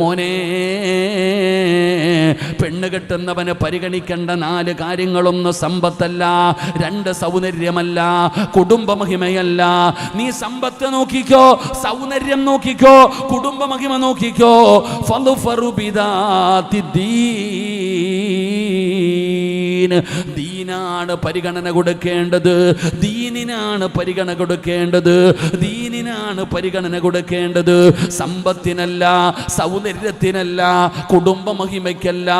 മോനെ പെണ്ണ് കെട്ടുന്നവന് പരിഗണിക്കേണ്ട നാല് കാര്യങ്ങളൊന്ന് സമ്പത്തല്ല. രണ്ട് സൗന്ദര്യമല്ല കുടുംബമഹിമയല്ല നീ സമ്പത്ത് നോക്കിക്കോ സൗന്ദര്യം നോക്കിക്കോ കുടുംബമഹിമ നോക്കിക്കോ. ഫളുഫറു ബിദാത്തി ദീൻ. ദീനാണ് പരിഗണന കൊടുക്കേണ്ടത്. ദീനിനാണ് പരിഗണന കൊടുക്കേണ്ടത്. ദീനിനാണ് പരിഗണന കൊടുക്കേണ്ടത്. സമ്പത്തിനല്ല സൗന്ദര്യത്തിനല്ല കുടുംബ മഹിമയ്ക്കല്ല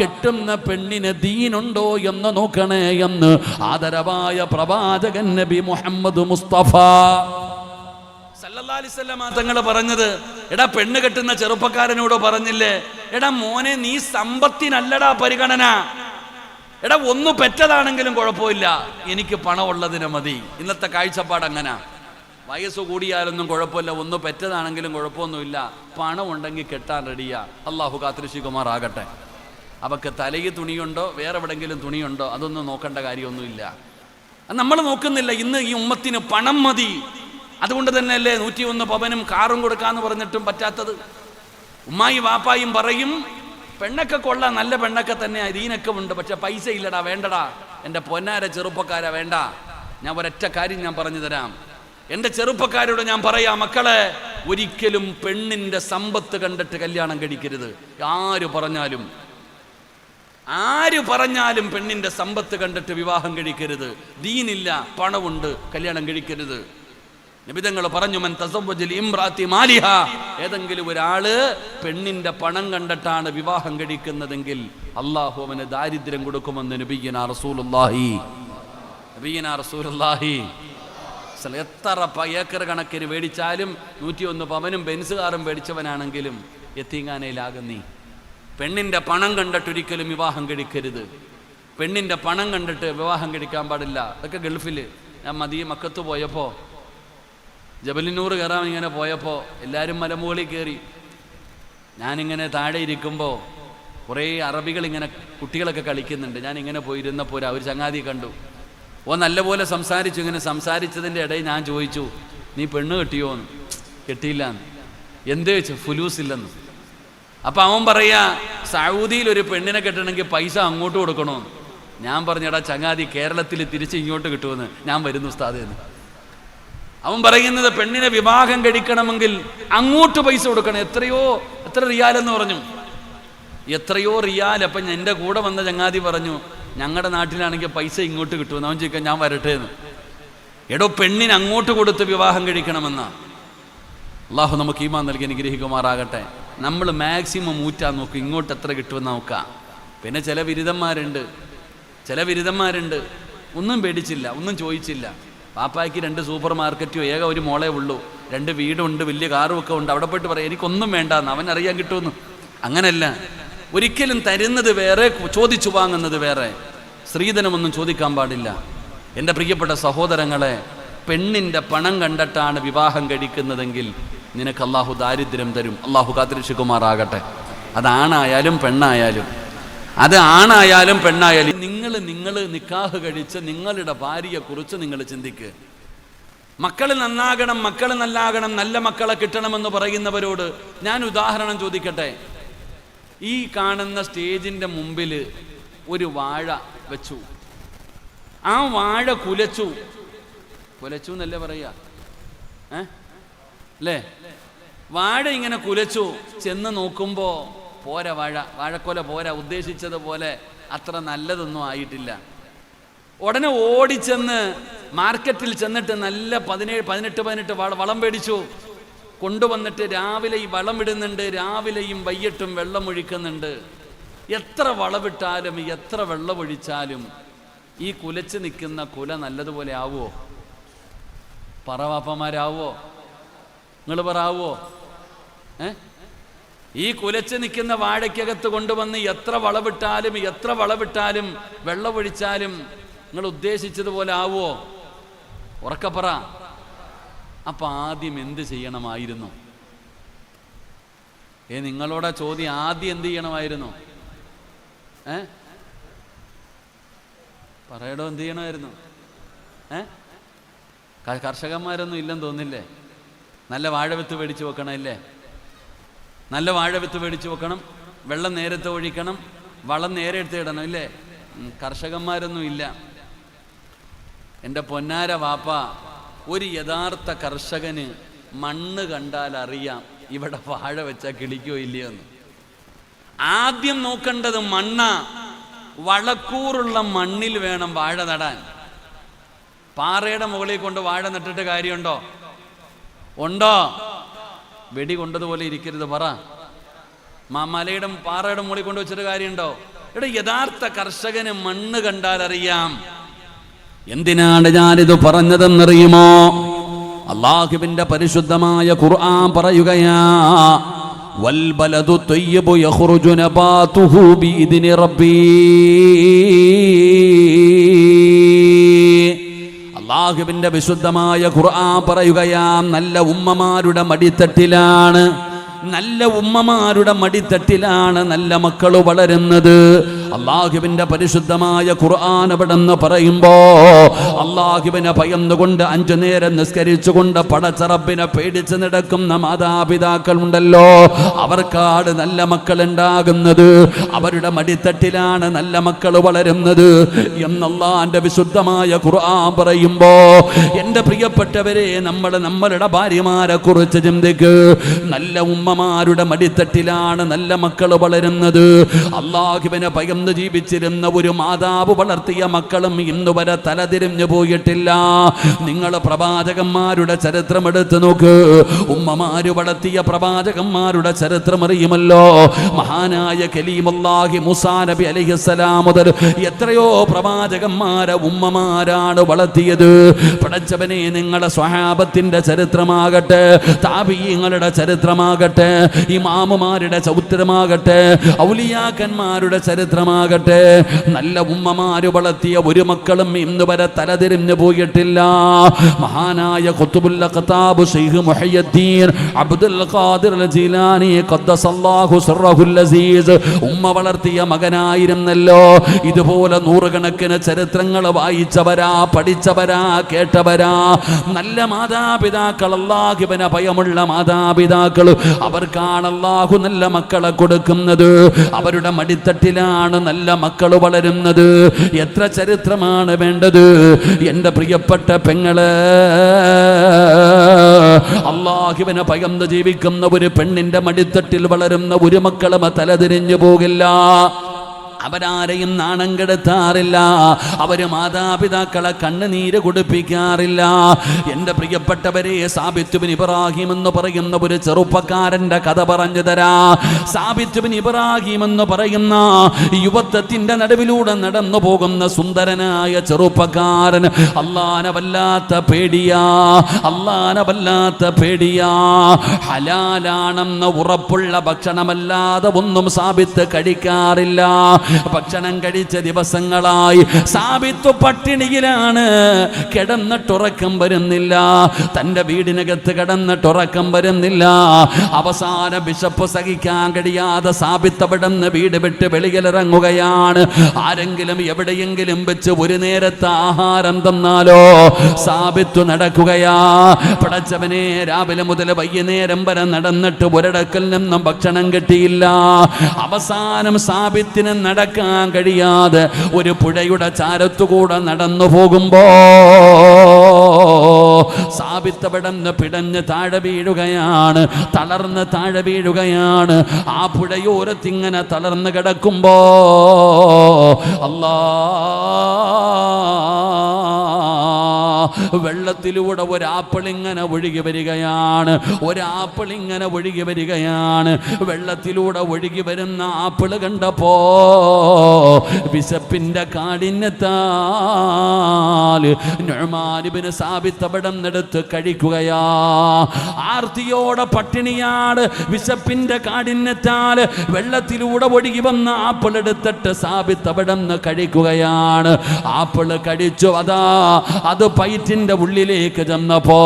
കെട്ടുന്ന പെണ്ണിന് ദീനുണ്ടോ എന്ന് നോക്കണേ എന്ന് ആദരവായ പ്രവാചകൻ നബി മുഹമ്മദ് മുസ്തഫ. തങ്ങൾ പറഞ്ഞത് എടാ പെണ്ണ് കെട്ടുന്ന ചെറുപ്പക്കാരനോട് പറഞ്ഞില്ലേ എടാ മോനെ നീ സമ്പത്തിനല്ലടാ പരിഗണന. എടാ ഒന്ന് പെറ്റതാണെങ്കിലും കുഴപ്പമില്ല. എനിക്ക് പണമുള്ളതിന് മതി. ഇന്നത്തെ കാഴ്ചപ്പാട് അങ്ങനെ. വയസ്സ് കൂടിയാലൊന്നും കുഴപ്പമില്ല. ഒന്ന് പെറ്റതാണെങ്കിലും കുഴപ്പമൊന്നുമില്ല. പണം ഉണ്ടെങ്കിൽ കെട്ടാൻ റെഡിയാ. അള്ളാഹു കാത്തിരിശികുമാർ ആകട്ടെ അവക്ക് തലയിൽ തുണിയുണ്ടോ? വേറെ എവിടെങ്കിലും തുണിയുണ്ടോ? അതൊന്നും നോക്കേണ്ട കാര്യമൊന്നുമില്ല. നമ്മൾ നോക്കുന്നില്ല. ഇന്ന് ഈ ഉമ്മത്തിന് പണം മതി. അതുകൊണ്ട് തന്നെയല്ലേ നൂറ്റി ഒന്ന് പവനും കാറും കൊടുക്കാന്ന് പറഞ്ഞിട്ടും പറ്റാത്തത്. ഉമ്മായി വാപ്പായും പറയും പെണ്ണൊക്കെ കൊള്ളാം നല്ല പെണ്ണൊക്കെ തന്നെ ഇതിനൊക്കെ ഉണ്ട് പക്ഷെ പൈസ ഇല്ലടാ വേണ്ടടാ. എന്റെ പൊന്നാര ചെറുപ്പക്കാര വേണ്ട. ഞാൻ ഒരൊറ്റ കാര്യം ഞാൻ പറഞ്ഞു തരാം. എന്റെ ചെറുപ്പക്കാരോട് ഞാൻ പറയാം മക്കളെ ഒരിക്കലും പെണ്ണിന്റെ സമ്പത്ത് കണ്ടിട്ട് കല്യാണം കഴിക്കരുത്. ആര് പറഞ്ഞാലും. ആര് പറഞ്ഞാലും പെണ്ണിന്റെ സമ്പത്ത് കണ്ടിട്ട് വിവാഹം കഴിക്കരുത്. ദീനില്ല പണമുണ്ട് കല്യാണം കഴിക്കരുത്. നിബിതങ്ങൾ പറഞ്ഞു മൻ ഇംറാത്തി മാലിഹ. ഏതെങ്കിലും ഒരാൾ പെണ്ണിന്റെ പണം കണ്ടിട്ടാണ് വിവാഹം കഴിക്കുന്നതെങ്കിൽ അള്ളാഹു അവന് ദാരിദ്ര്യം കൊടുക്കുമെന്ന് നബിയന റസൂലുള്ളാഹി. നബിയന റസൂലുള്ളാഹി. സല- എത്ര ഏക്കർ കണക്കിന് മേടിച്ചാലും നൂറ്റിയൊന്ന് പവനും ബെൻസുകാരും മേടിച്ചവനാണെങ്കിലും എത്തിങ്ങാനയിലാകും നീ. പെണ്ണിന്റെ പണം കണ്ടിട്ടൊരിക്കലും വിവാഹം കഴിക്കരുത്. പെണ്ണിന്റെ പണം കണ്ടിട്ട് വിവാഹം കഴിക്കാൻ പാടില്ല. അതൊക്കെ ഗൾഫിൽ ഞാൻ മതിയെ മക്കത്ത് പോയപ്പോൾ ജബലിനൂർ കയറാൻ ഇങ്ങനെ പോയപ്പോൾ എല്ലാവരും മലമുകളിൽ കയറി ഞാനിങ്ങനെ താഴെ ഇരിക്കുമ്പോൾ കുറേ അറബികൾ ഇങ്ങനെ കുട്ടികളൊക്കെ കളിക്കുന്നുണ്ട്. ഞാൻ ഇങ്ങനെ പോയിരുന്നപ്പോൾ ഒരു ഒരു ചങ്ങാതി കണ്ടു. ഓ നല്ലപോലെ സംസാരിച്ചു. ഇങ്ങനെ സംസാരിച്ചതിന്റെ ഇടയിൽ ഞാൻ ചോദിച്ചു നീ പെണ്ണ് കെട്ടിയോ? എന്ന്. കെട്ടിയില്ല എന്ന് എന്ത്? വെച്ചു ഫുലൂസ് ഇല്ലെന്ന്. അപ്പം അവൻ പറയാ സൗദിയിൽ ഒരു പെണ്ണിനെ കെട്ടണമെങ്കിൽ പൈസ അങ്ങോട്ട് കൊടുക്കണമെന്ന് ഞാൻ പറഞ്ഞടാ ചങ്ങാതി കേരളത്തിൽ തിരിച്ച് ഇങ്ങോട്ട് കിട്ടുമെന്ന്. ഞാൻ വരുന്നു ഉസ്താദ് എന്ന്. അവൻ പറയുന്നത് പെണ്ണിനെ വിവാഹം കഴിക്കണമെങ്കിൽ അങ്ങോട്ട് പൈസ കൊടുക്കണം. എത്രയോ എത്ര റിയാൽ എന്ന് പറഞ്ഞു. എത്രയോ റിയാൽ. അപ്പം എന്റെ കൂടെ വന്ന ചങ്ങാതി പറഞ്ഞു ഞങ്ങളുടെ നാട്ടിലാണെങ്കിൽ പൈസ ഇങ്ങോട്ട് കിട്ടുമെന്ന്. അവൻ ചോദിക്കാൻ ഞാൻ വരട്ടെ എന്ന്. എടോ പെണ്ണിന് അങ്ങോട്ട് കൊടുത്ത് വിവാഹം കഴിക്കണമെന്നാ? അള്ളാഹു നമുക്ക് ഈമാൻ നൽകി അനുഗ്രഹിക്കുമാറാകട്ടെ. നമ്മൾ മാക്സിമം ഊറ്റാൻ നോക്കും ഇങ്ങോട്ട് എത്ര കിട്ടുമെന്ന് നോക്കാം. പിന്നെ ചില ബിരുദന്മാരുണ്ട് ചില ബിരുദന്മാരുണ്ട് ഒന്നും പേടിച്ചില്ല ഒന്നും ചോദിച്ചില്ല. പാപ്പായ്ക്ക് രണ്ട് സൂപ്പർ മാർക്കറ്റോ ഏക ഒരു മോളേ ഉള്ളൂ. രണ്ട് വീടുണ്ട് വലിയ കാറും ഒക്കെ ഉണ്ട്. അവിടെ പോയിട്ട് പറയാം എനിക്കൊന്നും വേണ്ട എന്ന് അവൻ അറിയാൻ കിട്ടുമെന്ന്. അങ്ങനല്ല. ഒരിക്കലും തരുന്നത് വേറെ ചോദിച്ചു വാങ്ങുന്നത് വേറെ. സ്ത്രീധനമൊന്നും ചോദിക്കാൻ പാടില്ല. എന്റെ പ്രിയപ്പെട്ട സഹോദരങ്ങളെ പെണ്ണിന്റെ പണം കണ്ടിട്ടാണ് വിവാഹം കഴിക്കുന്നതെങ്കിൽ നിനക്ക് അള്ളാഹു ദാരിദ്ര്യം തരും. അള്ളാഹു കാത്തിരിശുകുമാറാകട്ടെ അതാണായാലും പെണ്ണായാലും. അത് ആണായാലും പെണ്ണായാലും നിങ്ങൾ നിങ്ങൾ നിക്കാഹ് കഴിച്ച് നിങ്ങളുടെ ഭാര്യയെക്കുറിച്ച് നിങ്ങൾ ചിന്തിക്കുക മക്കൾ നന്നാകണം മക്കൾ നല്ലാകണം നല്ല മക്കളെ കിട്ടണമെന്ന് പറയുന്നവരോട് ഞാൻ ഉദാഹരണം ചോദിക്കട്ടെ. ഈ കാണുന്ന സ്റ്റേജിന്റെ മുമ്പിൽ ഒരു വാഴ വെച്ചു. ആ വാഴ കുലച്ചു. കുലച്ചു എന്നല്ലേ പറയുക ഏ? അല്ലേ? വാഴ ഇങ്ങനെ കുലച്ചു. ചെന്ന് നോക്കുമ്പോൾ പോരാ വാഴ വാഴക്കൊല പോരാ ഉദ്ദേശിച്ചതുപോലെ അത്ര നല്ലതൊന്നും ആയിട്ടില്ല. ഉടനെ ഓടിച്ചെന്ന് മാർക്കറ്റിൽ ചെന്നിട്ട് നല്ല പതിനേഴ് പതിനെട്ട് പതിനെട്ട് വള മേടിച്ചു. കൊണ്ടുവന്നിട്ട് രാവിലെ ഈ വളം ഇടുന്നുണ്ട് രാവിലെയും വൈകിട്ടും വെള്ളം ഒഴിക്കുന്നുണ്ട്. എത്ര വളവിട്ടാലും എത്ര വെള്ളമൊഴിച്ചാലും ഈ കുലച്ച് നിൽക്കുന്ന കുല നല്ലതുപോലെ ആവുമോ പറവാപ്പന്മാരാവോ നിങ്ങൾ പറയാവോ ഏ? ഈ കുലച്ച് നിൽക്കുന്ന വാഴയ്ക്കകത്ത് കൊണ്ടുവന്ന് എത്ര വളവിട്ടാലും എത്ര വളവിട്ടാലും വെള്ളമൊഴിച്ചാലും നിങ്ങൾ ഉദ്ദേശിച്ചതുപോലെ ആവുമോ ഉറക്കപ്പറ അപ്പൊ ആദ്യം എന്ത് ചെയ്യണമായിരുന്നു? ഏ നിങ്ങളോട് ചോദ്യം ആദ്യം എന്ത് ചെയ്യണമായിരുന്നു? ഏ? പറയടോ എന്ത് ചെയ്യണമായിരുന്നു? ഏ? കർഷകന്മാരൊന്നും ഇല്ലെന്ന് തോന്നില്ലേ നല്ല വാഴവിത്ത് മേടിച്ചു വെക്കണമല്ലേ? നല്ല വാഴ വിത്ത് മേടിച്ച് വെക്കണം വെള്ളം നേരത്തെ ഒഴിക്കണം വളം നേരെ എടുത്ത് ഇടണം ഇല്ലേ? കർഷകന്മാരൊന്നും ഇല്ല. എന്റെ പൊന്നാര വാപ്പ ഒരു യഥാർത്ഥ കർഷകന് മണ്ണ് കണ്ടാൽ അറിയാം ഇവിടെ വാഴ വെച്ചാൽ കിളിക്കോ ഇല്ലയോ എന്ന്. ആദ്യം നോക്കേണ്ടത് മണ്ണ വളക്കൂറുള്ള മണ്ണിൽ വേണം വാഴ നടാൻ. പാറയുടെ മുകളിൽ കൊണ്ട് വാഴ നട്ടിട്ട് കാര്യമുണ്ടോ? ഉണ്ടോ? വെടി കൊണ്ടതുപോലെ ഇരിക്കരുത് പറ. മലയുടെ പാറയുടെ മുകളിൽ കൊണ്ട് വെച്ചിട്ട് കാര്യമുണ്ടോ? ഇവിടെ യഥാർത്ഥ കർഷകന് മണ്ണ് കണ്ടാൽ അറിയാം എന്തിനാണ് ഞാനിത് പറഞ്ഞതെന്നറിയുമോ? അള്ളാഹുവിന്റെ പരിശുദ്ധമായ ഖുർആൻ പറയുകയാ വൽബലദു ത്വയ്യിബു യഖ്റുജു നബാതുഹു ബിഇദ്നി റബ്ബീ. അള്ളാഹുവിന്റെ വിശുദ്ധമായ ഖുർആ പറയുകയാം നല്ല ഉമ്മമാരുടെ മടിത്തട്ടിലാണ് നല്ല ഉമ്മമാരുടെ മടിത്തട്ടിലാണ് നല്ല മക്കൾ വളരുന്നത്. അള്ളാഹുവിന്റെ പരിശുദ്ധമായ ഖുർആൻ അവിടെന്ന് പറയുമ്പോ അള്ളാഹുവിനെ ഭയന്നുകൊണ്ട് അഞ്ചു നേരം നിസ്കരിച്ചുകൊണ്ട് പടച്ചറപ്പിനെ പേടിച്ച് നടക്കുന്ന മാതാപിതാക്കൾ ഉണ്ടല്ലോ അവർക്കാട് നല്ല മക്കൾ ഉണ്ടാകുന്നത്. അവരുടെ മടിത്തട്ടിലാണ് നല്ല മക്കൾ വളരുന്നത് എന്നല്ലാന്റെ വിശുദ്ധമായ ഖുർആൻ പറയുമ്പോ എന്റെ പ്രിയപ്പെട്ടവരെ നമ്മൾ നമ്മളുടെ ഭാര്യമാരെ കുറിച്ച് ചിന്തിക്ക്. നല്ല ഉമ്മമാരുടെ മടിത്തട്ടിലാണ് നല്ല മക്കൾ വളരുന്നത്. അള്ളാഹുവിനെ ഭയന്ന് ജീവിച്ചിരുന്ന ഒരു മാതാവ് വളർത്തിയ മക്കളും ഇന്ന് വരെ തലതിരിഞ്ഞു പോയിട്ടില്ല. നിങ്ങൾ പ്രവാചകന്മാരുടെ ചരിത്രം എടുത്തു നോക്ക്. ഉമ്മമാര് വളർത്തിയ പ്രവാചകന്മാരുടെ ചരിത്രം അറിയുമല്ലോ. മഹാനായ കലീമുല്ലാഹി മുസാ നബി അലൈഹിസ്സലാം മുതൽ എത്രയോ പ്രവാചകന്മാരെ ഉമ്മമാരാണ് വളർത്തിയത്. പടച്ചവനെ നിങ്ങളുടെ സ്വഹാബത്തിന്റെ ചരിത്രമാകട്ടെ താപീയങ്ങളുടെ ചരിത്രമാകട്ടെ ഇമാമുമാരുടെ ചൗത്രമാകട്ടെ ഔലിയാക്കന്മാരുടെ ചരിത്രമാകട്ടെ നല്ല ഉമ്മമാര് വളർത്തിയ ഒരു മക്കളും ഇന്ന് വരെ തലതിരിഞ്ഞു പോയിട്ടില്ല. മഹാനായ ഖുത്ബുൽ Khattab Sheikh Muhyiddin Abdul Qadir Jilani ഖദ്ദസല്ലാഹു സിർറഹുൽ അസീസ് ഉമ്മ വളർത്തിയ മകനായിരുന്നല്ലോ. ഇതുപോലെ നൂറുകണക്കിന് ചരിത്രങ്ങൾ വായിച്ചവരാ പഠിച്ചവരാ കേട്ടവരാ. നല്ല മാതാപിതാക്കൾ അള്ളാഹുവിന് ഭയമുള്ള മാതാപിതാക്കൾ. അവർക്കാണ് അള്ളാഹു നല്ല മക്കളെ കൊടുക്കുന്നത്. അവരുടെ മടിത്തട്ടിലാണ് നല്ല മക്കൾ വളരുന്നത്. എത്ര ചരിത്രമാണ് വേണ്ടത്. എന്റെ പ്രിയപ്പെട്ട പെങ്ങൾ അള്ളാഹുവിനെ ഭയന്ന് ജീവിക്കുന്ന ഒരു പെണ്ണിന്റെ മടിത്തട്ടിൽ വളരുന്ന ഒരു മക്കളും തലതിരിഞ്ഞു പോകില്ല. അവരാരെയും നാണം കെടുത്താറില്ല. അവർ മാതാപിതാക്കളെ കണ്ണുനീര് കുടിപ്പിക്കാറില്ല. എന്റെ പ്രിയപ്പെട്ടവരെ സാബിത്തുബിൻ ഇബ്രാഹിം എന്ന് പറയുന്ന ഒരു ചെറുപ്പക്കാരന്റെ കഥ പറഞ്ഞു തരാ. സാബിത്തുബിൻ ഇബ്രാഹിം എന്ന് പറയുന്ന യുവത്വത്തിന്റെ നടുവിലൂടെ നടന്നു പോകുന്ന സുന്ദരനായ ചെറുപ്പക്കാരൻ അള്ളാന വല്ലാത്ത പേടിയാ. അള്ളാന വല്ലാത്ത പേടിയാ. ഹലാലാണെന്ന് ഉറപ്പുള്ള ഭക്ഷണമല്ലാതെ ഒന്നും സാബിത്ത് കഴിക്കാറില്ല. ഭക്ഷണം കഴിച്ച ദിവസങ്ങളായി സാബിത്തു പട്ടിണിയിലാണ്. കിടന്നിട്ടുറക്കം വരുന്നില്ല. തന്റെ വീടിനകത്ത് കിടന്നിട്ടുറക്കം വരുന്നില്ല. അവസാന ബിഷപ്പ് സഹിക്കാൻ കഴിയാതെ സാബിത്ത് അവിടെ വീട് വിട്ട് വെളിയിലിറങ്ങുകയാണ്. ആരെങ്കിലും എവിടെയെങ്കിലും വെച്ച് ഒരു നേരത്തെ ആഹാരം തന്നാലോ? സാബിത്തു നടക്കുകയാ. പടച്ചവനെ രാവിലെ മുതൽ വൈകുന്നേരം വരെ നടന്നിട്ട് ഒരിടക്കൽ നിന്നും ഭക്ഷണം കിട്ടിയില്ല. അവസാനം സാബിത്തിന് നടക്കാൻ കഴിയാതെ ഒരു പുഴയുടെ ചാരത്തുകൂടെ നടന്നു പോകുമ്പോ സാബിത്തവിടന്ന് പിടഞ്ഞ് താഴെ വീഴുകയാണ് തളർന്ന് താഴെ വീഴുകയാണ്. ആ പുഴയോരത്തിങ്ങനെ തളർന്ന് കിടക്കുമ്പോ അല്ലാ വെള്ളത്തിലൂടെ ഒരാപ്പിൾ ഇങ്ങനെ ഒഴുകി വരികയാണ്. ഒരാപ്പിൾ ഇങ്ങനെ ഒഴുകി വരികയാണ്. വെള്ളത്തിലൂടെ ഒഴുകി വരുന്ന ആപ്പിൾ കണ്ടപ്പോ വിശപ്പിന്റെ കാഠിന്യത്താൽ സാബിത്തപടം എടുത്ത് കഴിക്കുകയാ. ആർത്തിയോടെ പട്ടിണിയാണ് വിശപ്പിന്റെ കാഠിന്യത്താൽ വെള്ളത്തിലൂടെ ഒഴുകി വന്ന ആപ്പിൾ എടുത്തിട്ട് സാബിത്തപടം കഴിക്കുകയാണ്. ആപ്പിൾ കഴിച്ചു. അതാ അത് പൈറ്റിന്റെ ഉള്ളിലേക്ക് ചെന്നപ്പോ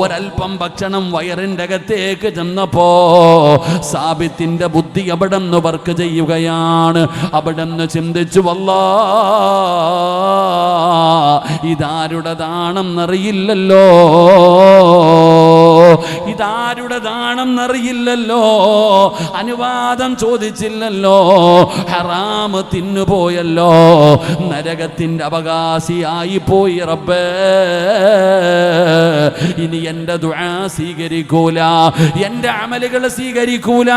ഒരൽപ്പം ഭക്ഷണം വയറിന്റെ അകത്തേക്ക് ചെന്നപ്പോ സാബിത്തിന്റെ ബുദ്ധി അവിടെ നിന്ന് വർക്ക് ചെയ്യുകയാണ്. അവിടെ നിന്ന് ചിന്തിച്ചു വല്ലാ ഇതാരുടേതാണെന്നറിയില്ലല്ലോ. ഇതാരുടേതാണെന്നറിയില്ലല്ലോ അനുവാദം ചോദിച്ചില്ലല്ലോ. ഹറാമ് തിന്നുപോയല്ലോ നരകത്തിന്റെ അവകാശിയായി പോയി റബ്ബേ. ഇനി എന്റെ ദുആ സ്വീകരിക്കൂല. എന്റെ അമലുകൾ സ്വീകരിക്കൂല.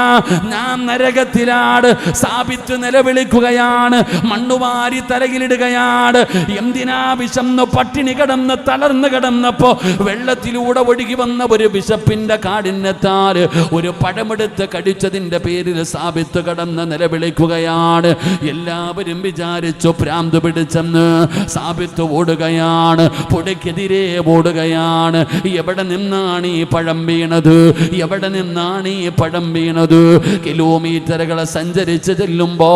ഞാൻ നരകത്തിലാണ് സ്ഥാപിച്ചു നിലവിളിക്കുകയാണ്. മണ്ണുവാരി തലയിലിടുകയാണ്. എന്തിനാ വിശന്ന് പട്ടിണി കിടന്ന് തളർന്നു കിടന്നപ്പോ വെള്ളത്തിലൂടെ ഒഴുകി വന്ന ഒരു വിശപ്പിന്റെ കാഠിന്യത്താൽ ഒരു പടമെടുത്ത് കടിച്ചതിന്റെ പേരിൽ സാബിത്ത് കടന്ന് നിലവിളിക്കുകയാണ്. എല്ലാവരും വിചാരിച്ചു പ്രാന്ത് പിടിച്ചെന്ന് സാബിത്ത് ഓടുകയാണ്. പുഴയ്ക്കെതിരെ ഓടുകയാണ്. എവിടെ നിന്നാണ് ഈ പഴം വീണത്? എവിടെ നിന്നാണ് ഈ പഴം വീണത്? കിലോമീറ്ററുകൾ സഞ്ചരിച്ച് ചെല്ലുമ്പോ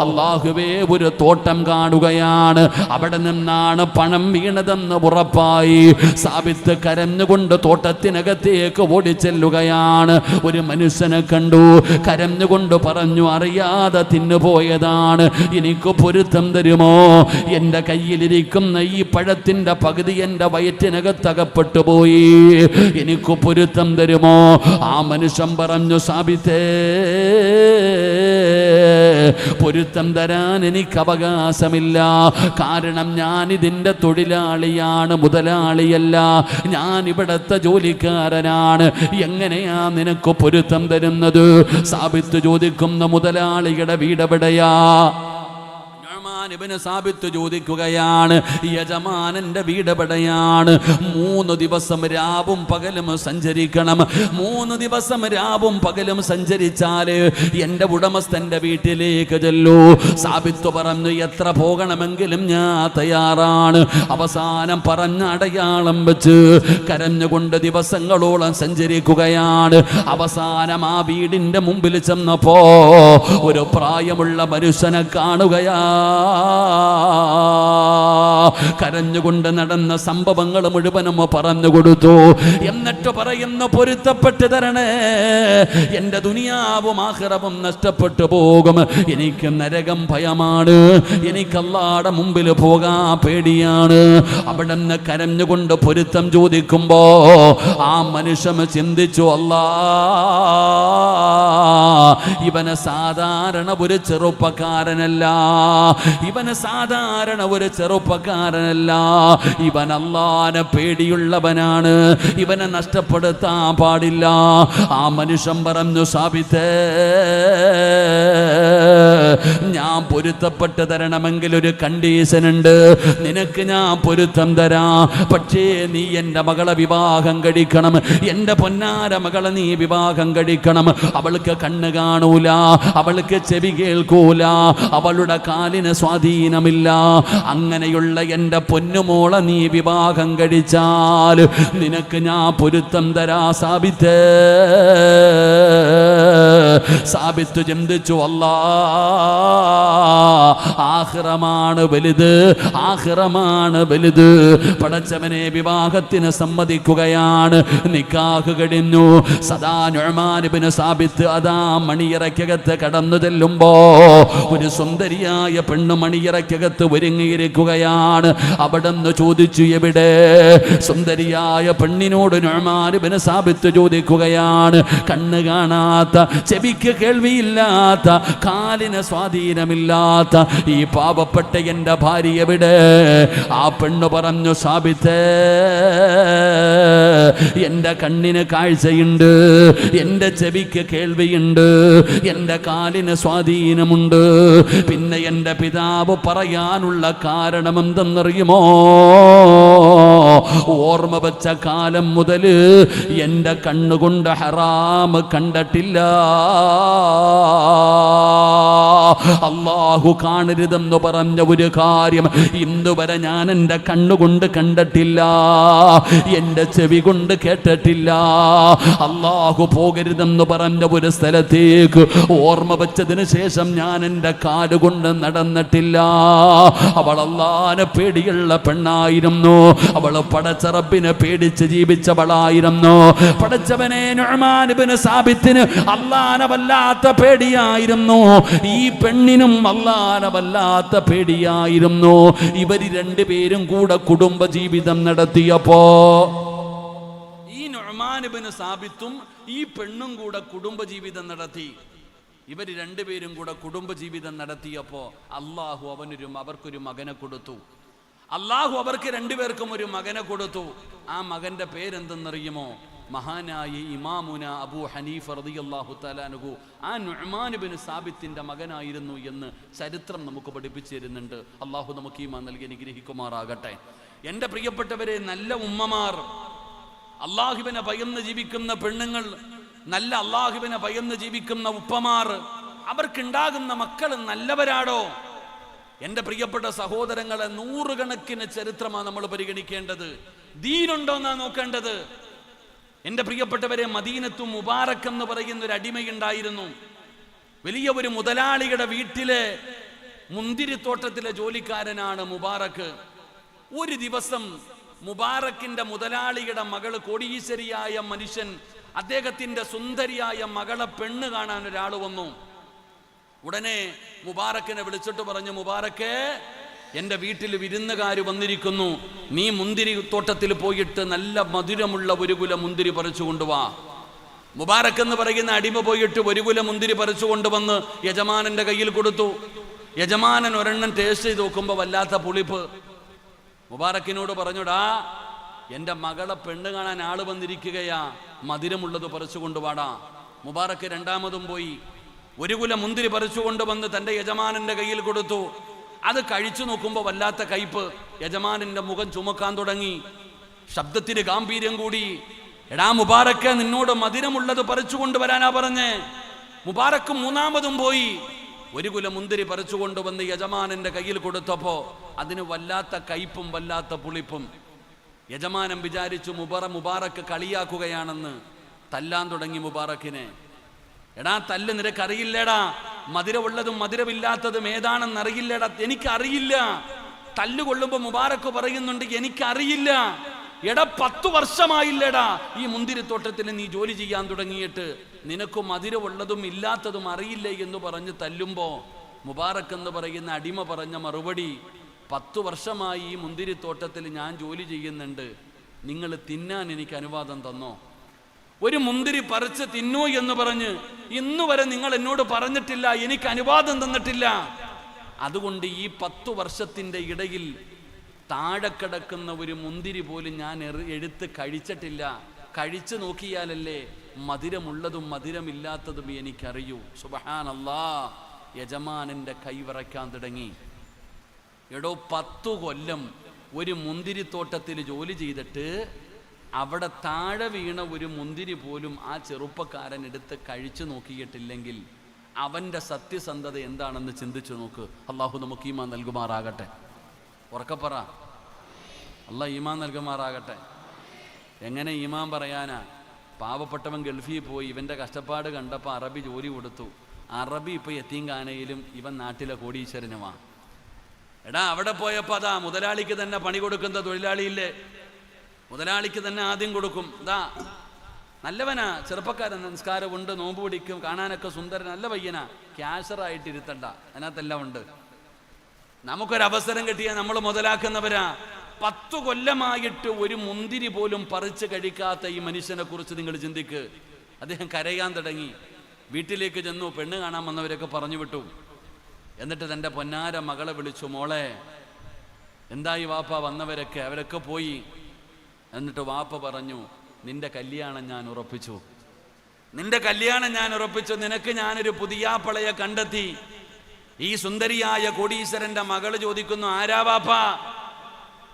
അള്ളാഹുവേ ഒരു തോട്ടം കാണുകയാണ്. അവിടെ നിന്നാണ് പണം വീണതെന്ന് ഉറപ്പായി. സാബിത്ത് കരഞ്ഞുകൊണ്ട് തോട്ടത്തിനകത്തേക്ക് ഓടിച്ചെല്ലുകയാണ്. ഒരു മനുഷ്യനെ കണ്ടു കരഞ്ഞുകൊണ്ട് പറഞ്ഞു അറിയാതെ തിന്നുപോയതാണ് എനിക്ക് പൊരുത്തം തരുമോ? എന്റെ കയ്യിലിരിക്കുന്ന ഈ പഴത്തിന്റെ പകുതി എന്റെ വയറ്റിനകത്തകപ്പെട്ടു പോയി. എനിക്ക് പൊരുത്തം തരുമോ? ആ മനുഷ്യൻ പറഞ്ഞു സാബിത്തേ പൊരുത്തം തരാൻ എനിക്ക് അവകാശമില്ല. കാരണം ഞാൻ ഇതിന്റെ തൊഴിലാളിയാണ് മുതലാളിയല്ല. ഞാൻ ഇവിടത്തെ ജോലിക്കാരനാണ്. എങ്ങനെയാ നിനക്ക് പൊരുത്തം തരുന്നത്? സാബിത്ത് ചോദിക്കുന്ന മുതലാളിയുടെ വീടെവിടെയാ? ഇബ്നു സാബിത്ത് ചോദിക്കുകയാണ് യജമാനന്റെ വീടപടയാണ് മൂന്ന് ദിവസം രാവും പകലും സഞ്ചരിക്കണം. മൂന്ന് ദിവസം രാവും പകലും സഞ്ചരിച്ചാൽ എന്റെ ഉടമസ്ഥന്റെ വീട്ടിലേക്ക് ചെല്ലൂ. സാബിത്ത് പറഞ്ഞു എത്ര പോകണമെങ്കിലും ഞാൻ തയ്യാറാണ്. അവസാനം പറഞ്ഞ അടയാളം വെച്ച് കരഞ്ഞുകൊണ്ട് ദിവസങ്ങളോളം സഞ്ചരിക്കുകയാണ്. അവസാനം ആ വീടിന്റെ മുമ്പിൽ ചെന്നപ്പോ ഒരു പ്രായമുള്ള മനുഷ്യനെ കാണുകയാ കരഞ്ഞുകൊണ്ട് നടന്ന സംഭവങ്ങൾ മുഴുവനും പറഞ്ഞു കൊടുത്തു. എന്നിട്ട് പറയുന്നു പൊരുത്തപ്പെട്ട് തരണേ. എന്റെ ദുനിയാവും ആഹ്റവും നഷ്ടപ്പെട്ടു പോകും. എനിക്ക് നരകം ഭയമാണ്. എനിക്ക് അല്ലാടെ മുമ്പിൽ പോകാ പേടിയാണ്. അവിടെ നിന്ന് കരഞ്ഞുകൊണ്ട് പൊരുത്തം ചോദിക്കുമ്പോ ആ മനുഷ്യൻ ചിന്തിച്ചു അല്ലാ ഇവന് സാധാരണ ഒരു ചെറുപ്പക്കാരനല്ല. ഇവന് സാധാരണ ഒരു ചെറുപ്പക്കാരനല്ല. ഇവൻ അള്ളാനെ പേടിയുള്ളവനാണ്. ഇവനെ നഷ്ടപ്പെടുത്താൻ പാടില്ല. ആ മനുഷ്യൻ പറഞ്ഞു സാബിത്തേ ഞാൻ പൊരുത്തപ്പെട്ട് തരണമെങ്കിൽ ഒരു കണ്ടീഷൻ ഉണ്ട് നിനക്ക് ഞാൻ പൊരുത്തം തരാം. പക്ഷേ നീ എന്റെ മകളെ വിവാഹം കഴിക്കണം. എന്റെ പൊന്നാര മകളെ നീ വിവാഹം കഴിക്കണം. അവൾക്ക് കണ്ണ് കാണൂല. അവൾക്ക് ചെവി കേൾക്കൂല. അവളുടെ കാലിന് സ്വാധീനമില്ല. അങ്ങനെയുള്ള എന്റെ പൊന്നുമോളെ നീ വിവാഹം കഴിച്ചാൽ നിനക്ക് ഞാൻ പൊരുത്തം തരാ സാബിത്തേ. സാബിത്ത് ചിന്തിച്ചു അല്ലാ ആഹ്റമാണ് വലുത് ആഹ്റമാണ് വലുത്. പടച്ചവനെ വിവാഹത്തിന് സമ്മതിക്കുകയാണ്. നിക്കാഹ് കഴിഞ്ഞു. സദാ നൊഴമാനുബിന് സാബിത്ത് അതാ മണിയറയ്ക്കകത്ത് കടന്നു ചെല്ലുമ്പോ ഒരു സുന്ദരിയായ പെണ്ണ് മണിയറയ്ക്കകത്ത് ഒരുങ്ങിയിരിക്കുകയാണ്. അവിടെ നിന്ന് ചോദിച്ചു എവിടെ? സുന്ദരിയായ പെണ്ണിനോട് നൊഴമാനുബിന് സാബിത്ത് ചോദിക്കുകയാണ്. കണ്ണ് കാണാത്ത ചെവിക്ക് കേൾവിയില്ലാത്ത കാലിന് സ്വാധീനമില്ലാത്ത ഈ പാപപ്പെട്ട എന്റെ ഭാര്യ എവിടെ ആ പെണ്ണു പറഞ്ഞു സാബിത്തേ എന്റെ കണ്ണിന് കാഴ്ചയുണ്ട് എന്റെ ചെവിക്ക് കേൾവിയുണ്ട് എന്റെ കാലിന് സ്വാധീനമുണ്ട്. പിന്നെ എന്റെ പിതാവ് പറയാനുള്ള കാരണം എന്തെന്നറിയുമോ? ഓർമ്മ വെച്ച കാലം മുതൽ എന്റെ കണ്ണുകൊണ്ട് ഹറാം കണ്ടിട്ടില്ല. Ah. അള്ളാഹു കാണരുതെന്ന് പറഞ്ഞ ഒരു കാര്യം ഇന്ന് വരെ ഞാൻ എന്റെ കണ്ണുകൊണ്ട് കണ്ടിട്ടില്ല. എന്റെ ചെവി കൊണ്ട് കേട്ടിട്ടില്ല. അള്ളാഹു പോകരുതെന്ന് പറഞ്ഞ ഒരു സ്ഥലത്തേക്ക് ഓർമ്മ വെച്ചതിന് ശേഷം ഞാൻ എന്റെ കാലുകൊണ്ട് നടന്നിട്ടില്ല. അവൾ അള്ളാനെ പേടിയുള്ള പെണ്ണായിരുന്നു. അവൾ പടച്ചറബിനെ പേടിച്ച് ജീവിച്ചവളായിരുന്നു. പടച്ചവനെ സാബിത്തിന് അള്ളാനെ വല്ലാത്ത പേടിയായിരുന്നു. ഈ പെണ്ണിനും അള്ളാനെ വല്ലാത്ത പേടിയായിരുന്നു ഇവർ രണ്ടുപേരും കൂടെ കുടുംബ ജീവിതം നടത്തിയപ്പോ ഈ നുഅ്മാൻ നുഅ്മാനുബിന് സാബിത്തും ഈ പെണ്ണും കൂടെ കുടുംബ ജീവിതം നടത്തി ഇവർ രണ്ടുപേരും കൂടെ കുടുംബജീവിതം നടത്തിയപ്പോൾ അള്ളാഹു അവനൊരു അവർക്കൊരു മകനെ കൊടുത്തു. അള്ളാഹു അവർക്ക് രണ്ടുപേർക്കും ഒരു മകനെ കൊടുത്തു. ആ മകന്റെ പേരെന്തെന്നറിയുമോ? മഹാനായ ഇമാമുന അബൂ ഹനീഫ് റളിയല്ലാഹു തലാനുഹു ആ നുഹ്മാനുബിന് സാബിത്തിന്റെ മകനായിരുന്നു എന്ന് ചരിത്രം നമുക്ക് പഠിപ്പിച്ചു തരുന്നുണ്ട്. അള്ളാഹു നമുക്ക് ഈമാ നൽകി അനുഗ്രഹിക്കുമാറാകട്ടെ. എന്റെ പ്രിയപ്പെട്ടവരെ നല്ല ഉമ്മമാർ അള്ളാഹുവിനെ ഭയന്ന് ജീവിക്കുന്ന പെണ്ണുങ്ങൾ നല്ല അള്ളാഹുവിനെ ഭയന്ന് ജീവിക്കുന്ന ഉപ്പമാർ അവർക്കുണ്ടാകുന്ന മക്കൾ നല്ലവരാടോ? എന്റെ പ്രിയപ്പെട്ട സഹോദരങ്ങളെ നൂറുകണക്കിന് ചരിത്രമാണ് നമ്മൾ പരിഗണിക്കേണ്ടത്. ദീനുണ്ടോ എന്നാ നോക്കേണ്ടത്? എന്റെ പ്രിയപ്പെട്ടവരെ മദീനത്തും മുബാറക് എന്ന് പറയുന്ന ഒരു അടിമയുണ്ടായിരുന്നു. വലിയ ഒരു മുതലാളിയുടെ വീട്ടിലെ മുന്തിരിത്തോട്ടത്തിലെ ജോലിക്കാരനാണ് മുബാറക്. ഒരു ദിവസം മുബാറക്കിന്റെ മുതലാളിയുടെ മകൾ കോടീശ്വരിയായ മനുഷ്യൻ അദ്ദേഹത്തിന്റെ സുന്ദരിയായ മകളെ പെണ്ണ് കാണാൻ ഒരാൾ വന്നു. ഉടനെ മുബാറക്കിനെ വിളിച്ചിട്ട് പറഞ്ഞു മുബാറക്കെ എന്റെ വീട്ടിൽ വിരുന്നുകാർ വന്നിരിക്കുന്നു. നീ മുന്തിരി തോട്ടത്തിൽ പോയിട്ട് നല്ല മധുരമുള്ള ഒരു കുല മുന്തിരി പറിച്ചു കൊണ്ടുവാ. മുബാറക്ക് എന്ന് പറയുന്ന അടിമ പോയിട്ട് ഒരു കുല മുന്തിരി പറിച്ചു കൊണ്ടുവന്ന് യജമാനന്റെ കയ്യിൽ കൊടുത്തു. യജമാനൻ ഒരെണ്ണം ടേസ്റ്റ് ചെയ്ത് നോക്കുമ്പോൾ വല്ലാത്ത പുളിപ്പ്. മുബാറക്കിനോട് പറഞ്ഞുടാ എന്റെ മകളെ പെണ്ണ് കാണാൻ ആൾ വന്നിരിക്കുകയാ. മധുരമുള്ളത് പറിച്ചു കൊണ്ടുപാടാ മുബാറക്ക് രണ്ടാമതും പോയി. ഒരു കുല മുന്തിരി പറിച്ചു കൊണ്ടുവന്ന് തന്റെ യജമാനന്റെ കയ്യിൽ കൊടുത്തു. അത് കഴിച്ചു നോക്കുമ്പോൾ വല്ലാത്ത കയ്പ്. യജമാനന്റെ മുഖം ചുമക്കാൻ തുടങ്ങി. ശബ്ദത്തിന് ഗാംഭീര്യം കൂടി. എടാ മുബാറക്ക് നിന്നോട് മധുരമുള്ളത് പറിച്ചു കൊണ്ടുവരാനാ പറഞ്ഞ്. മുബാറക്ക് മൂന്നാമതും പോയി. ഒരു കുല മുന്തിരി പറിച്ചു കൊണ്ടുവന്ന് യജമാനന്റെ കയ്യിൽ കൊടുത്തപ്പോ അതിന് വല്ലാത്ത കയ്പും വല്ലാത്ത പുളിപ്പും. യജമാനൻ വിചാരിച്ചു മുബറ മുബാറക്ക് കളിയാക്കുകയാണെന്ന്. തല്ലാൻ തുടങ്ങി മുബാറക്കിനെ. എടാ തല്ല് നിനക്കറിയില്ലടാ? മധുരമുള്ളതും മധുരമില്ലാത്തതും ഏതാണെന്ന് അറിയില്ലടാ. എനിക്കറിയില്ല. തല്ലുകൊള്ളുമ്പോ മുബാരക്ക് പറയുന്നുണ്ട് എനിക്കറിയില്ല. എടാ പത്തു വർഷമായില്ലടാ. ഈ മുന്തിരിത്തോട്ടത്തിൽ നീ ജോലി ചെയ്യാൻ തുടങ്ങിയിട്ട് നിനക്ക് മധുരമുള്ളതും ഇല്ലാത്തതും അറിയില്ല എന്ന് പറഞ്ഞ് തല്ലുമ്പോ മുബാറക്ക് എന്ന് പറയുന്ന അടിമ പറഞ്ഞ മറുപടി പത്തു വർഷമായി ഈ മുന്തിരിത്തോട്ടത്തിൽ ഞാൻ ജോലി ചെയ്യുന്നുണ്ട്. നിങ്ങൾ തിന്നാൻ എനിക്ക് അനുവാദം തന്നോ? ഒരു മുന്തിരി പറിച്ച് തിന്നൂ എന്ന് പറഞ്ഞ് ഇന്നു വരെ നിങ്ങൾ എന്നോട് പറഞ്ഞിട്ടില്ല എനിക്ക് അനുവാദം തന്നിട്ടില്ല. അതുകൊണ്ട് ഈ പത്തു വർഷത്തിന്റെ ഇടയിൽ താഴെ കിടക്കുന്ന ഒരു മുന്തിരി പോലും ഞാൻ എടുത്ത് കഴിച്ചിട്ടില്ല. കഴിച്ചു നോക്കിയാലല്ലേ മധുരമുള്ളതും മധുരമില്ലാത്തതും എനിക്കറിയൂ. സുബഹാനല്ലാ യജമാനന്റെ കൈവിറയ്ക്കാൻ തുടങ്ങി. എടോ പത്തു കൊല്ലം ഒരു മുന്തിരിത്തോട്ടത്തിൽ ജോലി ചെയ്തിട്ട് അവിടെ താഴെ വീണ ഒരു മുന്തിരി പോലും ആ ചെറുപ്പക്കാരൻ എടുത്ത് കഴിച്ചു നോക്കിയിട്ടില്ലെങ്കിൽ അവന്റെ സത്യസന്ധത എന്താണെന്ന് ചിന്തിച്ചു നോക്ക്. അള്ളാഹു നമുക്ക് ഈമാൻ നൽകുമാറാകട്ടെ. ഉറക്കപ്പറ അല്ല ഈമാൻ നൽകുമാറാകട്ടെ. എങ്ങനെ ഈമാൻ പറയാനാ? പാവപ്പെട്ടവൻ ഗൾഫിൽ പോയി ഇവന്റെ കഷ്ടപ്പാട് കണ്ടപ്പോൾ അറബി ജോലി കൊടുത്തു. അറബി ഇപ്പോൾ എത്തീങ്കാനയിലും ഇവൻ നാട്ടിലെ കോടീശ്വരനുമാണ് എടാ അവിടെ പോയപ്പോൾ അതാ മുതലാളിക്ക് തന്നെ പണി കൊടുക്കുന്ന തൊഴിലാളിയില്ലേ? മുതലാളിക്ക് തന്നെ ആദ്യം കൊടുക്കും. ഇതാ നല്ലവനാ ചെറുപ്പക്കാരൻ സംസ്കാരമുണ്ട് നോമ്പ് പിടിക്കും കാണാനൊക്കെ സുന്ദരൻ നല്ല പയ്യനാ. ക്യാഷറായിട്ട് ഇരുത്തണ്ട അതിനകത്തെല്ലാം ഉണ്ട്. നമുക്കൊരവസരം കിട്ടിയാൽ നമ്മൾ മുതലാക്കുന്നവരാ. പത്തു കൊല്ലമായിട്ട് ഒരു മുന്തിരി പോലും പറിച്ച് കഴിക്കാത്ത ഈ മനുഷ്യനെ കുറിച്ച് നിങ്ങൾ ചിന്തിക്ക്. അദ്ദേഹം കരയാൻ തുടങ്ങി. വീട്ടിലേക്ക് ചെന്നു പെണ്ണ് കാണാൻ വന്നവരൊക്കെ പറഞ്ഞു വിട്ടു. എന്നിട്ട് തന്റെ പൊന്നാര മകളെ വിളിച്ചു മോളെ എന്തായി വാപ്പ വന്നവരൊക്കെ? അവരൊക്കെ പോയി. എന്നിട്ട് വാപ്പ പറഞ്ഞു നിന്റെ കല്യാണം ഞാൻ ഉറപ്പിച്ചു. നിന്റെ കല്യാണം ഞാൻ ഉറപ്പിച്ചു. നിനക്ക് ഞാനൊരു പുതിയാപ്പളയെ കണ്ടെത്തി. ഈ സുന്ദരിയായ കോടീശ്വരന്റെ മകൾ ചോദിക്കുന്നു ആരാ വാപ്പ?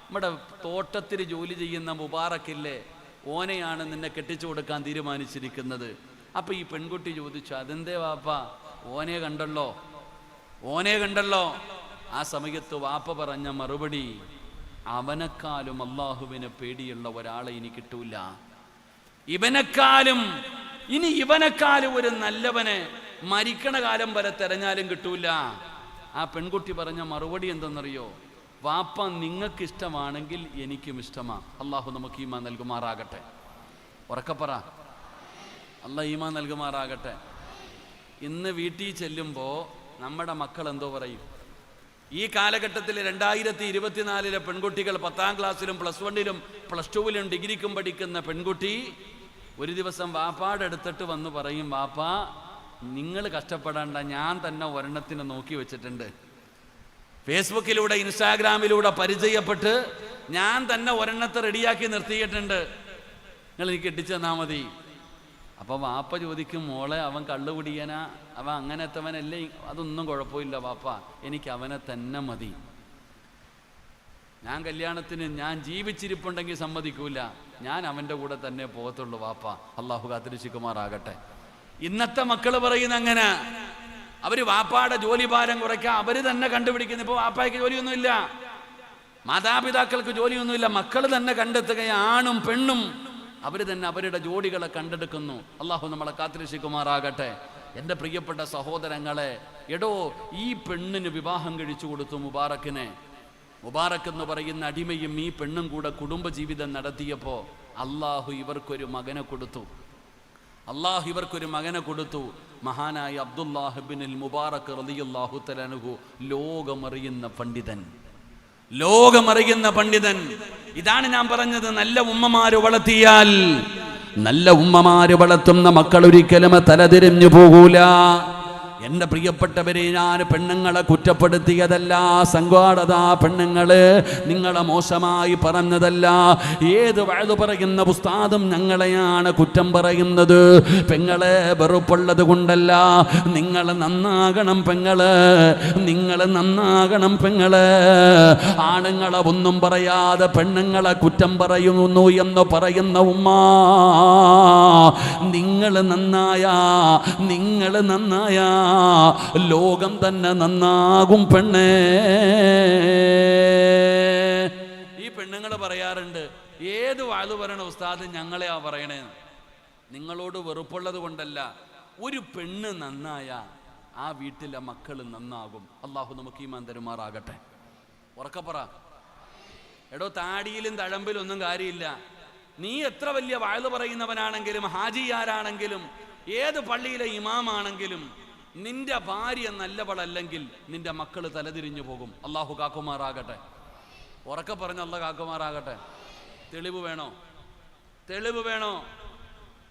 നമ്മുടെ തോട്ടത്തിൽ ജോലി ചെയ്യുന്ന മുബാറക്കില്ലേ ഓനെയാണ് നിന്നെ കെട്ടിച്ചു കൊടുക്കാൻ തീരുമാനിച്ചിരിക്കുന്നത്. അപ്പൊ ഈ പെൺകുട്ടി ചോദിച്ചു അതെന്തേ വാപ്പ? ഓനെ കണ്ടല്ലോ. ഓനെ കണ്ടല്ലോ. ആ സമയത്ത് വാപ്പ പറഞ്ഞ മറുപടി അവനെക്കാളും അള്ളാഹുവിനെ പേടിയുള്ള ഒരാളെ ഇനി കിട്ടൂല. ഇവനെക്കാളും ഇനി ഇവനെക്കാളും ഒരു നല്ലവനെ മരിക്കണ കാലം വരെ തെരഞ്ഞാലും കിട്ടൂല. ആ പെൺകുട്ടി പറഞ്ഞ മറുപടി എന്തെന്നറിയോ? വാപ്പ നിങ്ങൾക്ക് ഇഷ്ടമാണെങ്കിൽ എനിക്കും ഇഷ്ടമാ. അള്ളാഹു നമുക്ക് ഈമാ നൽകുമാറാകട്ടെ. ഉറക്കപ്പറ അല്ല ഈമാ നൽകുമാറാകട്ടെ. ഇന്ന് വീട്ടിൽ ചെല്ലുമ്പോൾ നമ്മുടെ മക്കൾ എന്തോ പറയും? ഈ കാലഘട്ടത്തിൽ രണ്ടായിരത്തി ഇരുപത്തിനാലിലെ പെൺകുട്ടികൾ പത്താം ക്ലാസ്സിലും പ്ലസ് വണ്ണിലും പ്ലസ് ടുവിലും ഡിഗ്രിക്കും പഠിക്കുന്ന പെൺകുട്ടി ഒരു ദിവസം വാപ്പാടെ അടുത്തിട്ട് വന്ന് പറയും വാപ്പാ നിങ്ങൾ കഷ്ടപ്പെടേണ്ട ഞാൻ തന്നെ ഒരെണ്ണത്തിന് നോക്കി വെച്ചിട്ടുണ്ട്. ഫേസ്ബുക്കിലൂടെ ഇൻസ്റ്റാഗ്രാമിലൂടെ പരിചയപ്പെട്ട് ഞാൻ തന്നെ ഒരെണ്ണത്തെ റെഡിയാക്കി നിർത്തിയിട്ടുണ്ട്. നിങ്ങൾ എനിക്ക് ഇട്ടിച്ചു തന്നാ മതി. അപ്പൊ വാപ്പ ചോദിക്കും മോളെ അവൻ കള്ളു കുടിയനാ? അവൻ അങ്ങനത്തവനല്ലേ? അതൊന്നും കുഴപ്പമില്ല വാപ്പ. എനിക്ക് അവനെ തന്നെ മതി. ഞാൻ കല്യാണത്തിന് ഞാൻ ജീവിച്ചിരിപ്പുണ്ടെങ്കിൽ സമ്മതിക്കൂല. ഞാൻ അവന്റെ കൂടെ തന്നെ പോകത്തുള്ളൂ വാപ്പ. അള്ളാഹു കാത്തിരിശിക്കുമാറാകട്ടെ ഇന്നത്തെ മക്കൾ പറയുന്ന അങ്ങനെ. അവർ വാപ്പാടെ ജോലി ഭാരം കുറയ്ക്കാൻ അവർ തന്നെ കണ്ടുപിടിക്കുന്നു. ഇപ്പൊ വാപ്പായ്ക്ക് ജോലിയൊന്നുമില്ല. മാതാപിതാക്കൾക്ക് ജോലിയൊന്നുമില്ല. മക്കൾ തന്നെ കണ്ടെത്തുകയാണും പെണ്ണും. അവർ തന്നെ അവരുടെ ജോഡികളെ കണ്ടെടുക്കുന്നു. അള്ളാഹു നമ്മളെ കാത്തിരക്ഷിക്കുമാറാകട്ടെ. എന്റെ പ്രിയപ്പെട്ട സഹോദരങ്ങളെ എടോ ഈ പെണ്ണിന് വിവാഹം കഴിച്ചു കൊടുത്തു മുബാറക്കിനെ. മുബാറക്ക് എന്ന് പറയുന്ന അടിമയും ഈ പെണ്ണും കൂടെ കുടുംബജീവിതം നടത്തിയപ്പോൾ അള്ളാഹു ഇവർക്കൊരു മകനെ കൊടുത്തു. അള്ളാഹു ഇവർക്കൊരു മകനെ കൊടുത്തു. മഹാനായ അബ്ദുല്ലാഹിബിനിൽ മുബാറക് റളിയല്ലാഹു തലനുഹു ലോകമറിയുന്ന പണ്ഡിതൻ. ലോകമറിയുന്ന പണ്ഡിതൻ. ഇതാണ് ഞാൻ പറഞ്ഞത് നല്ല ഉമ്മമാര് വളർത്തിയാൽ. നല്ല ഉമ്മമാര് വളർത്തുന്ന മക്കൾ ഒരിക്കലും തലതിരിഞ്ഞു പോകൂല. എന്റെ പ്രിയപ്പെട്ടവരെ ഞാൻ പെണ്ണുങ്ങളെ കുറ്റപ്പെടുത്തിയതല്ല. സംഘാടത പെണ്ണുങ്ങൾ നിങ്ങളെ മോശമായി പറഞ്ഞതല്ല. ഏത് വഴുതു പറയുന്ന പുസ്താദും ഞങ്ങളെയാണ് കുറ്റം പറയുന്നത്. പെങ്ങളെ വെറുപ്പുള്ളത് കൊണ്ടല്ല. നിങ്ങൾ നന്നാകണം പെങ്ങൾ. നിങ്ങൾ നന്നാകണം പെങ്ങൾ. ആണുങ്ങളെ ഒന്നും പറയാതെ പെണ്ണുങ്ങളെ കുറ്റം പറയുന്നു എന്ന് പറയുന്ന ഉമ്മ. നിങ്ങൾ നന്നായ നിങ്ങൾ നന്നായ. ലോകം തന്നെ നന്നാകും പെണ്ണേ. ഈ പെണ്ണുങ്ങൾ പറയാറുണ്ട് ഏത് വാഴ് പറയണ ഉസ്താദ് ഞങ്ങളെയാ പറയണേന്ന് നിങ്ങളോട് വെറുപ്പുള്ളത് കൊണ്ടല്ല ഒരു പെണ്ണ് നന്നായ ആ വീട്ടിലെ മക്കൾ നന്നാകും. അള്ളാഹു നമുക്ക് ഈ മന്ദരുമാറാകട്ടെ ഉറക്കപ്പറ എടോ താടിയിലും തഴമ്പിലും ഒന്നും കാര്യമില്ല. നീ എത്ര വലിയ വാഴ് പറയുന്നവനാണെങ്കിലും ഹാജിയാരാണെങ്കിലും ഏത് പള്ളിയിലെ ഇമാമാണെങ്കിലും നിന്റെ ഭാര്യ നല്ലവളല്ലെങ്കിൽ നിന്റെ മക്കൾ തലതിരിഞ്ഞു പോകും. അള്ളാഹു കാക്കുമാറാകട്ടെ. ഉറക്കെ പറഞ്ഞ അല്ല കാക്കുമാറാകട്ടെ. തെളിവ് വേണോ? തെളിവ് വേണോ?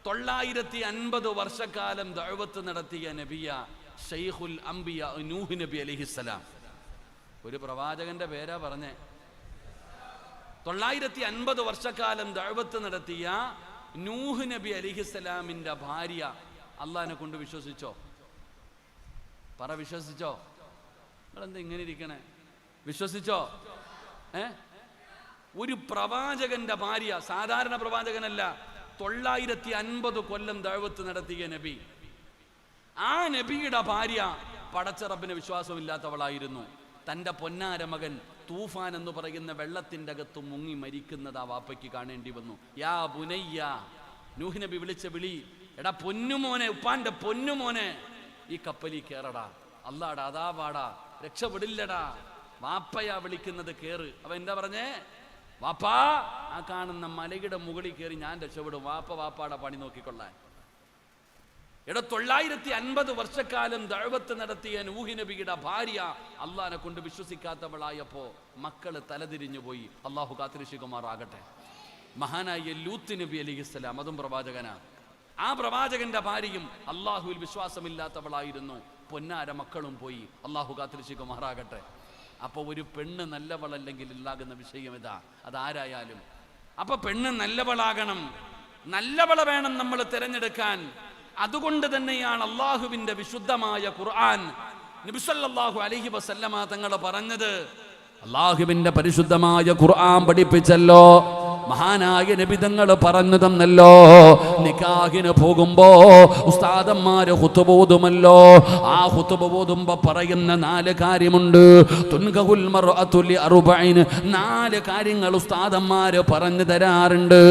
തൊള്ളായിരത്തി അൻപത് വർഷക്കാലം ദഴവത്ത് നടത്തിയ നബിയ ഷെയ്ഖുൽ അംബിയ നൂഹ് നബി അലിഹിസ്സലാം ഒരു പ്രവാചകന്റെ പേരാ പറഞ്ഞേ. തൊള്ളായിരത്തി അൻപത് വർഷക്കാലം ദഴവത്ത് നടത്തിയ നൂഹ് നബി അലിഹിസ്സലാമിന്റെ ഭാര്യ അള്ളഹാനെ കൊണ്ട് വിശ്വസിച്ചോ? പറ വിശ്വസിച്ചോ? നിങ്ങളെന്താ ഇങ്ങനെ ഇരിക്കണേ? വിശ്വസിച്ചോ? ഏ? ഒരു പ്രവാചകന്റെ ഭാര്യ സാധാരണ പ്രവാചകനല്ല തൊള്ളായിരത്തി അൻപത് കൊല്ലം ദഴവത്ത് നടത്തിയ നബി. ആ നബിയുടെ ഭാര്യ പടച്ചറബിന് വിശ്വാസമില്ലാത്തവളായിരുന്നു. തന്റെ പൊന്നാര മകൻ തൂഫാൻ എന്ന് പറയുന്ന വെള്ളത്തിന്റെ അകത്ത് മുങ്ങി മരിക്കുന്നത് ആ വാപ്പയ്ക്ക് കാണേണ്ടി വന്നു. യാ പുനയ്യ നൂഹ് നബി വിളിച്ച വിളി എടാ പൊന്നുമോനെ ഉപ്പാന്റെ പൊന്നുമോനെ ഈ കപ്പലിൽ കയറടാ അല്ലാടാ അതാ പാടാ രക്ഷപ്പെടില്ലടാ. വാപ്പയാ വിളിക്കുന്നത് കേറ്. അവ എന്താ പറഞ്ഞേ? വാപ്പാ ആ കാണുന്ന മലയുടെ മുകളിൽ കയറി ഞാൻ രക്ഷപ്പെടും. വാപ്പ വാപ്പാടെ പണി നോക്കിക്കൊള്ളാൻ. എട തൊള്ളായിരത്തി അൻപത് വർഷക്കാലം ദഴവത്ത് നടത്തിയ നൂഹി നബിയുടെ ഭാര്യ അള്ളാനെ കൊണ്ട് വിശ്വസിക്കാത്തവളായപ്പോ മക്കൾ തലതിരിഞ്ഞു പോയി. അള്ളാഹു കാത്തിരിശുകുമാറാകട്ടെ മഹാനായ ലൂത്ത് നബി അലി അലിഹിസ്സലാം അതും പ്രവാചകനാ ആ പ്രവാചകന്റെ ഭാര്യയും അള്ളാഹുവിൽ വിശ്വാസമില്ലാത്തവളായിരുന്നു. പൊന്നാര മക്കളും പോയി. അള്ളാഹു കാത്തിരിശുകുമാറാകട്ടെ അപ്പോൾ ഒരു പെണ്ണ് നല്ലവളല്ലെങ്കിൽ ഇല്ലാകുന്ന വിഷയം ഇതാ. അതാരായാലും. അപ്പൊ പെണ്ണ് നല്ലവളാകണം. നല്ലവള വേണം നമ്മൾ തിരഞ്ഞെടുക്കാൻ. അതുകൊണ്ട് തന്നെയാണ് അള്ളാഹുവിന്റെ വിശുദ്ധമായ ഖുർആൻ നബിസല്ലാഹു അലഹി വസല്ലമ തങ്ങൾ പറഞ്ഞത്. അള്ളാഹുവിന്റെ പരിശുദ്ധമായ ഖുർആൻ പഠിപ്പിച്ചല്ലോ. മഹാനായ നബിതങ്ങൾ പറഞ്ഞു തന്നല്ലോ. നിക്കാഹിന് പോകുമ്പോ ഉസ്താദന്മാര് ഹുത്തുബോധുമല്ലോ ആ ഹുത്തുബോധുമ്പോ പറയുന്ന നാല് കാര്യമുണ്ട്. നാല് കാര്യങ്ങൾ ഉസ്താദന്മാര് പറഞ്ഞു തരാറുണ്ട്.